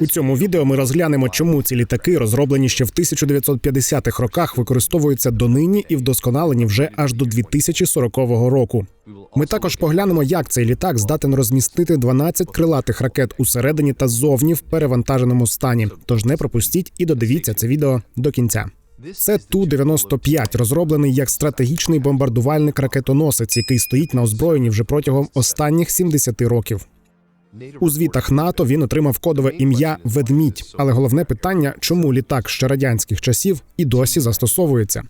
У цьому відео ми розглянемо, чому ці літаки, розроблені ще в 1950-х роках, використовуються донині і вдосконалені вже аж до 2040 року. Ми також поглянемо, як цей літак здатен розмістити 12 крилатих ракет усередині та ззовні в перевантаженому стані. Тож не пропустіть і додивіться це відео до кінця. Це Ту-95, розроблений як стратегічний бомбардувальник ракетоносець, який стоїть на озброєнні вже протягом останніх 70 років. У звітах НАТО він отримав кодове ім'я Ведмідь. Але головне питання, чому літак ще радянських часів і досі застосовується.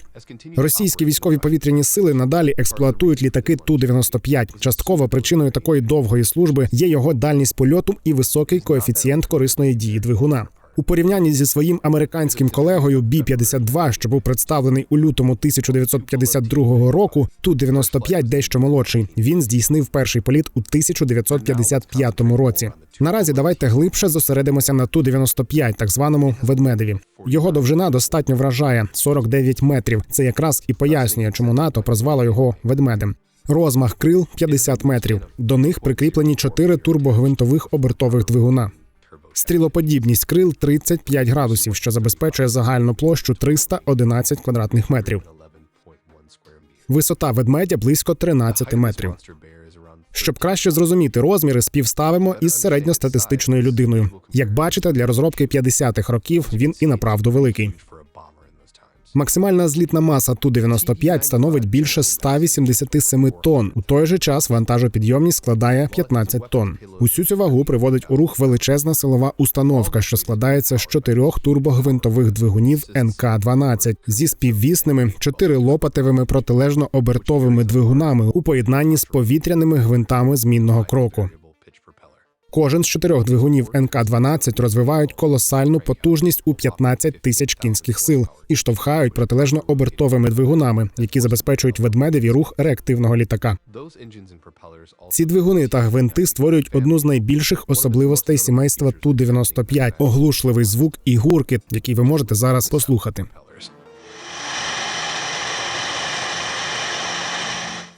Російські військові повітряні сили надалі експлуатують літаки Ту-95. Частково причиною такої довгої служби є його дальність польоту і високий коефіцієнт корисної дії двигуна. У порівнянні зі своїм американським колегою Бі-52, що був представлений у лютому 1952 року, Ту-95 дещо молодший. Він здійснив перший політ у 1955 році. Наразі давайте глибше зосередимося на Ту-95, так званому ведмедеві. Його довжина достатньо вражає 49 метрів. Це якраз і пояснює, чому НАТО прозвало його ведмедем. Розмах крил 50 метрів. До них прикріплені чотири турбогвинтових обертових двигуна. Стрілоподібність крил 35 градусів, що забезпечує загальну площу 311 квадратних метрів. Висота ведмедя близько 13 метрів. Щоб краще зрозуміти розміри, співставимо із середньостатистичною людиною. Як бачите, для розробки 50-х років він і направду великий. Максимальна злітна маса Ту-95 становить більше 187 тонн. У той же час вантажопідйомність складає 15 тонн. Усю цю вагу приводить у рух величезна силова установка, що складається з чотирьох турбогвинтових двигунів НК-12 зі співвісними чотирилопатевими протилежно-обертовими двигунами у поєднанні з повітряними гвинтами змінного кроку. Кожен з чотирьох двигунів НК-12 розвивають колосальну потужність у 15 тисяч кінських сил і штовхають протилежно обертовими двигунами, які забезпечують ведмедеві рух реактивного літака. Ці двигуни та гвинти створюють одну з найбільших особливостей сімейства Ту-95 – оглушливий звук і гуркіт, який ви можете зараз послухати.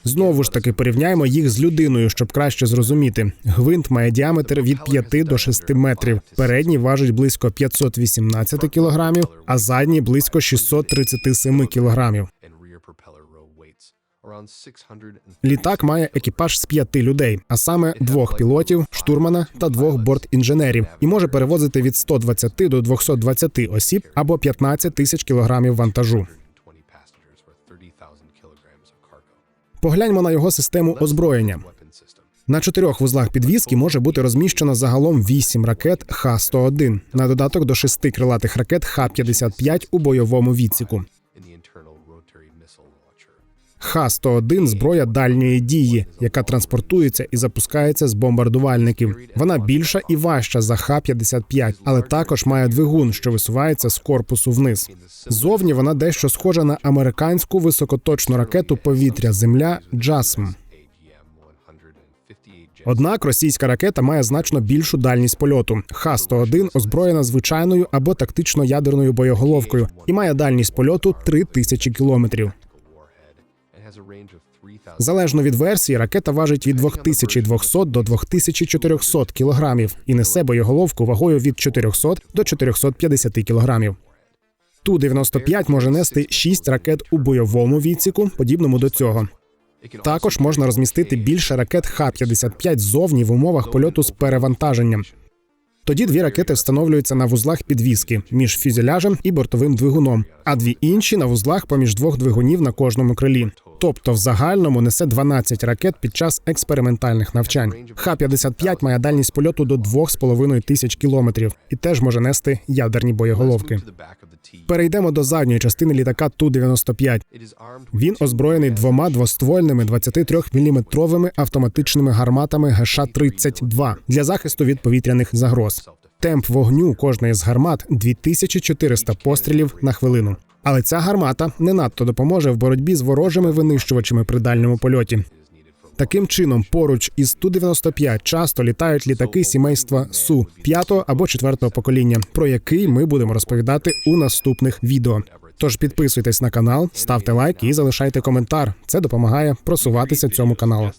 Знову ж таки порівняємо їх з людиною, щоб краще зрозуміти. Гвинт має діаметр від 5 до 6 метрів. Передній важить близько 518 кілограмів, а задній близько 637 кілограмів. Літак має екіпаж з п'яти людей, а саме двох пілотів, штурмана та двох бортінженерів, і може перевозити від 120 до 220 осіб або 15 тисяч кілограмів вантажу. Погляньмо на його систему озброєння. На чотирьох вузлах підвіски може бути розміщено загалом вісім ракет Х-101, на додаток до шести крилатих ракет Х-55 у бойовому відсіку. Х-101 – зброя дальньої дії, яка транспортується і запускається з бомбардувальників. Вона більша і важча за Х-55, але також має двигун, що висувається з корпусу вниз. Зовні вона дещо схожа на американську високоточну ракету повітря Земля Джасм. Однак російська ракета має значно більшу дальність польоту. Х-101 озброєна звичайною або тактично ядерною боєголовкою і має дальність польоту 3000 кілометрів. Залежно від версії, ракета важить від 2200 до 2400 кілограмів і несе боєголовку вагою від 400 до 450 кілограмів. Ту-95 може нести 6 ракет у бойовому відсіку, подібному до цього. Також можна розмістити більше ракет Х-55 зовні в умовах польоту з перевантаженням. Тоді дві ракети встановлюються на вузлах підвіски між фюзеляжем і бортовим двигуном, а дві інші на вузлах поміж двох двигунів на кожному крилі. Тобто, в загальному несе 12 ракет під час експериментальних навчань. Х-55 має дальність польоту до 2,5 тисяч кілометрів і теж може нести ядерні боєголовки. Перейдемо до задньої частини літака Ту-95. Він озброєний двома двоствольними 23-мм автоматичними гарматами ГШ-32 для захисту від повітряних загроз. Темп вогню кожної з гармат 2400 пострілів на хвилину. Але ця гармата не надто допоможе в боротьбі з ворожими винищувачами при дальньому польоті. Таким чином, поруч із Ту-95 часто літають літаки сімейства Су 5 або 4 покоління, про який ми будемо розповідати у наступних відео. Тож підписуйтесь на канал, ставте лайк і залишайте коментар. Це допомагає просуватися цьому каналу.